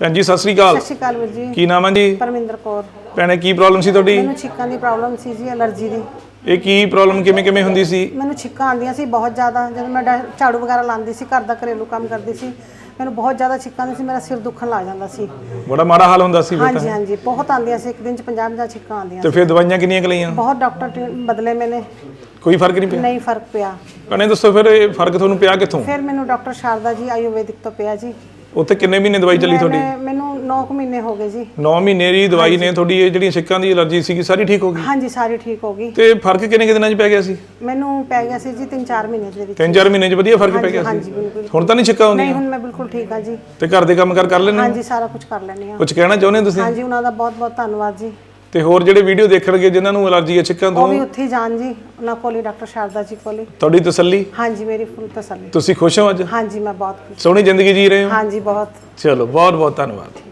ਭੈਣ ਜੀ ਸਤਿ ਸ੍ਰੀ ਅਕਾਲ। ਸਤਿ ਸ਼੍ਰੀ ਅਕਾਲ ਵੀਰ ਜੀ। ਕੀ ਨਾਮ ਹੈ ਜੀ? ਪਰਮਿੰਦਰ ਕੌਰ। ਭੈਣੇ ਕੀ ਪ੍ਰੋਬਲਮ ਸੀ ਤੁਹਾਡੀ? ਮੈਨੂੰ ਛਿੱਕਾਂ ਦੀ ਪ੍ਰੋਬਲਮ ਸੀ ਜੀ ਅਲਰਜੀ ਦੀ। ਇਹ ਕੀ ਪ੍ਰੋਬਲਮ ਕਿਵੇਂ ਕਿਵੇਂ ਹੁੰਦੀ ਸੀ? ਮੈਨੂੰ ਛਿੱਕਾਂ ਆਉਂਦੀਆਂ ਸੀ ਬਹੁਤ ਜ਼ਿਆਦਾ। ਜਦੋਂ ਮੈਂ ਡਾ- ਝਾੜੂ ਵਗੈਰਾ ਲਾਉਂਦੀ ਸੀ ਘਰ ਦਾ ਘਰੇਲੂ ਕੰਮ ਕਰਦੀ ਸੀ ਮੈਨੂੰ ਬਹੁਤ ਜ਼ਿਆਦਾ ਛਿੱਕਾਂ ਆਉਂਦੀਆਂ ਸੀ ਮੇਰਾ ਸਿਰ ਦੁਖਣ ਲੱਗ ਜਾਂਦਾ ਸੀ। ਬੜਾ ਮਾੜਾ ਹਾਲ ਹੁੰਦਾ ਸੀ ਫਿਰ ਹਾਂਜੀ ਹਾਂਜੀ ਬਹੁਤ ਆਉਂਦੀਆਂ ਸੀ ਇੱਕ ਦਿਨ ਚ 50 50 ਛਿੱਕਾਂ ਆਉਂਦੀਆਂ ਤੇ ਫਿਰ ਦਵਾਈਆਂ ਕਿੰਨੀਆਂ ਕੁ ਲਈਆਂ? ਬਹੁਤ ਡਾਕਟਰ ਟ- ਬਦਲੇ ਮੈਨੇ। ਕੋਈ ਫ਼ਰਕ ਨਹੀਂ ਪਿਆ? ਨਹੀਂ ਫ਼ਰਕ ਪਿਆ। ਭੈਣੇ ਦੱਸੋ ਫਿਰ ਇਹ ਫ਼ਰਕ ਤੁਹਾਨੂੰ ਪਿਆ ਕਿੱਥੋਂ? ਫਿਰ ਮੈਨੂੰ ਡਾਕਟਰ ਸ਼ਾਰਦਾ ਜੀ ਆਯੁਰਵੈਦਿਕ ਤੋਂ ਪਿਆ ਜੀ। ਉੱਥੇ ਕਿੰਨੇ ਮਹੀਨੇ ਦਵਾਈ ਚੱਲੀ ਤੁਹਾਡੀ? ਮੈਨੇ- ਮੈਨੂੰ 9 ਮਹੀਨੇ ਹੋ ਗਏ ਜੀ। 9 ਮਹੀਨੇ ਦੀ ਦਵਾਈ ਨੇ ਤੁਹਾਡੀ ਇਹ ਜਿਹੜੀਆਂ ਛਿੱਕਾਂ ਦੀ ਐਲਰਜੀ ਸੀਗੀ ਸਾਰੀ ਠੀਕ ਹੋ ਗਈ? ਹਾਂਜੀ ਸਾਰੀ ਠੀਕ ਹੋ ਗਈ। ਤੇ ਫ਼ਰਕ ਕਿੰਨੇ ਕੁ ਦਿਨਾਂ 'ਚ ਪੈ ਗਿਆ ਸੀ? ਮੈਨੂੰ ਪੈ ਗਿਆ ਸੀ ਜੀ 3-4 ਮਹੀਨੇ ਦੇ ਵਿੱਚ। 3-4 ਮਹੀਨੇ 'ਚ ਵਧੀਆ ਫ਼ਰਕ ਪੈ ਗਿਆ ਸੀ? ਹਾਂਜੀ ਬਿਲਕੁਲ। ਹੁਣ ਤਾਂ ਨਹੀਂ ਛਿੱਕਾਂ ਨਹੀਂ ਹੁੰਦੀਆਂ ਹੁਣ ਮੈਂ ਬਿਲਕੁਲ ਠੀਕ ਹਾਂ ਜੀ। ਤੇ ਘਰ ਦੇ ਕੰਮ ਕਰ ਕਰ ਲੈਂਦੇ ਹੋ? ਹਾਂਜੀ ਸਾਰਾ ਕੁਝ ਕਰ ਲੈਣੀ ਆ ਕੁਝ ਕਹਿਣਾ ਚਾਹੁੰਦੇ ਹੋ ਤੁਸੀਂ? ਹਾਂਜੀ ਉਹਨਾਂ ਦਾ ਬਹੁਤ ਬਹੁਤ ਧੰਨਵਾਦ ਜੀ। ਤੇ ਹੋਰ ਜਿਹੜੇ ਵੀਡੀਓ ਦੇਖਣਗੇ ਜਿਨ੍ਹਾਂ ਨੂੰ ਐਲਰਜੀ ਹੈ ਛਿੱਕਾਂ ਉਹ ਤੋਂ ਵੀ ਉੱਥੇ ਹੀ ਜਾਣ ਜੀ ਉਹਨਾਂ ਕੋਲ ਹੀ ਡਾਕਟਰ ਸ਼ਾਰਦਾ ਜੀ ਕੋਲ ਹੀ। ਤੁਹਾਡੀ ਤਸੱਲੀ? ਹਾਂਜੀ ਮੇਰੀ ਫੁੱਲ ਤਸੱਲੀ। ਤੁਸੀਂ ਖੁਸ਼ ਹੋ ਅੱਜ? ਹਾਂਜੀ ਮੈਂ ਬਹੁਤ ਖੁਸ਼ ਸੋਹਣੀ ਜ਼ਿੰਦਗੀ ਜੀ ਰਹੇ ਹੋ? ਹਾਂਜੀ ਬਹੁਤ। ਚਲੋ ਬਹੁਤ ਬਹੁਤ ਧੰਨਵਾਦ।